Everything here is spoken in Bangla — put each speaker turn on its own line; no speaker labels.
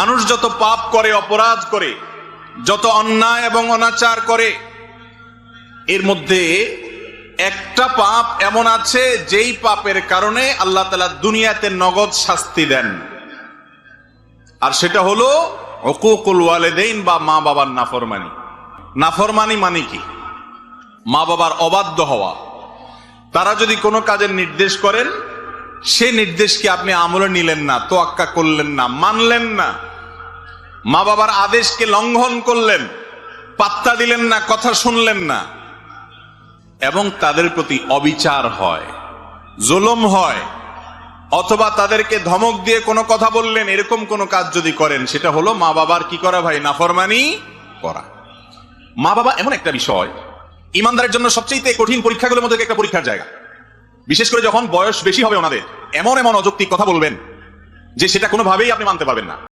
মানুষ যত পাপ করে, অপরাধ করে, যত অন্যায় এবং অনাচার করে, এর মধ্যে একটা পাপ এমন আছে যেই পাপের কারণে আল্লাহ তালা দুনিয়াতে নগদ শাস্তি দেন। আর সেটা হলো অকুকুল ওয়ালেদেইন বা মা বাবার নাফরমানি। নাফরমানি মানে কি? মা বাবার অবাধ্য হওয়া। তারা যদি কোনো কাজের নির্দেশ করেন, সে নির্দেশকে আপনি আমলে নিলেন না, তোয়াক্কা করলেন না, মানলেন না। মা বাবার আদেশকে লঙ্ঘন করলেন, পাত্তা দিলেন না, কথা শুনলেন না, এবং তাদের প্রতি অবিচার হয়, জুলুম হয়, অথবা তাদেরকে ধমক দিয়ে কোনো কথা বললেন, এরকম কোনো কাজ যদি করেন, সেটা হলো মা বাবার কি করা ভাই? নাফরমানি করা। মা বাবা এমন একটা বিষয়, ইমানদারের জন্য সবচেয়ে কঠিন পরীক্ষাগুলোর মধ্যে একটা পরীক্ষার জায়গা। বিশেষ করে যখন বয়স বেশি হবে ওনাদের, এমন এমন অযৌক্তিক কথা বলবেন, যে সেটা কোনোভাবেই আপনি মানতে পারবেন না।